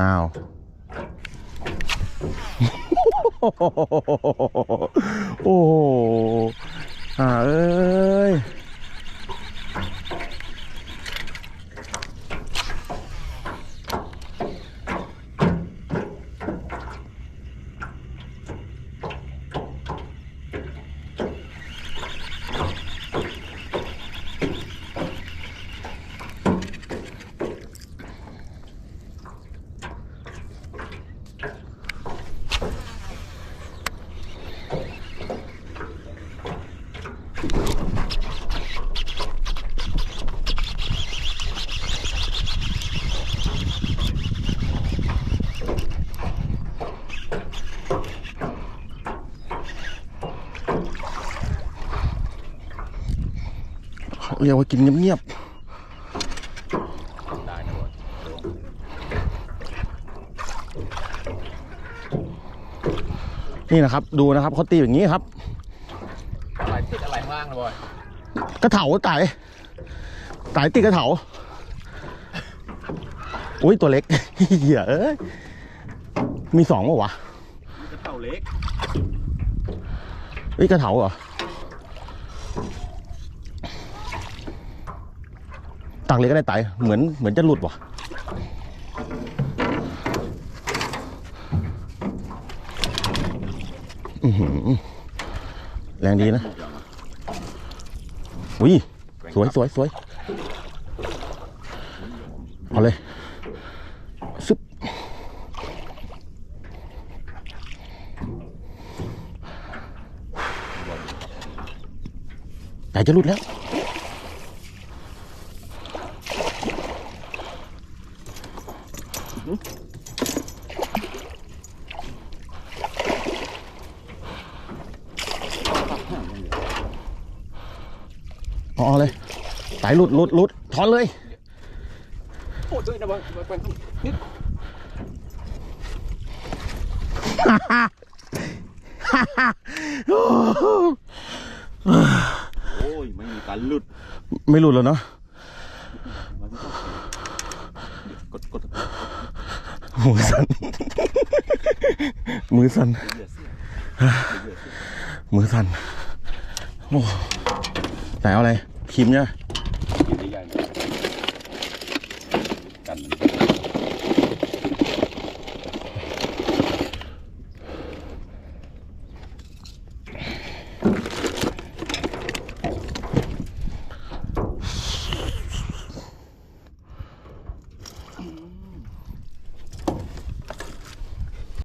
อ้าว โอ้โหอ่าเอ้ย เรียกว่ากินเงียบได้นะบอลๆนี่นะครับดูนะครับเขาตีอย่างนี้ครับอะไรติดอะไรข้างล่างนะบอยกระเถาไต่ไต่ติดกระเถาอุ้ยตัวเล็กเหี้ยเอ้ยมีสองป่าวะกระเต่าเล็กเอ้ยกระเถาเหรอ ตักเลยก็ได้ไต่เหมือนเหมือนจะหลุดว่ะแรงดีนะอุ้ยสวยสวยสวยเอาเลยซึบแต่จะหลุดแล้ว อ๋อเลยไตหลุดหลุดหลุดถอนเลยโอ้ด้วยนะบอยบอยบอยนิดโอ้ยไม่มีการหลุด ไม่หลุดแล้วเนาะกดกด มือสั่นมือสั่นมือสั่นโอ้ไหนเอาอะไรคิมเนี่ย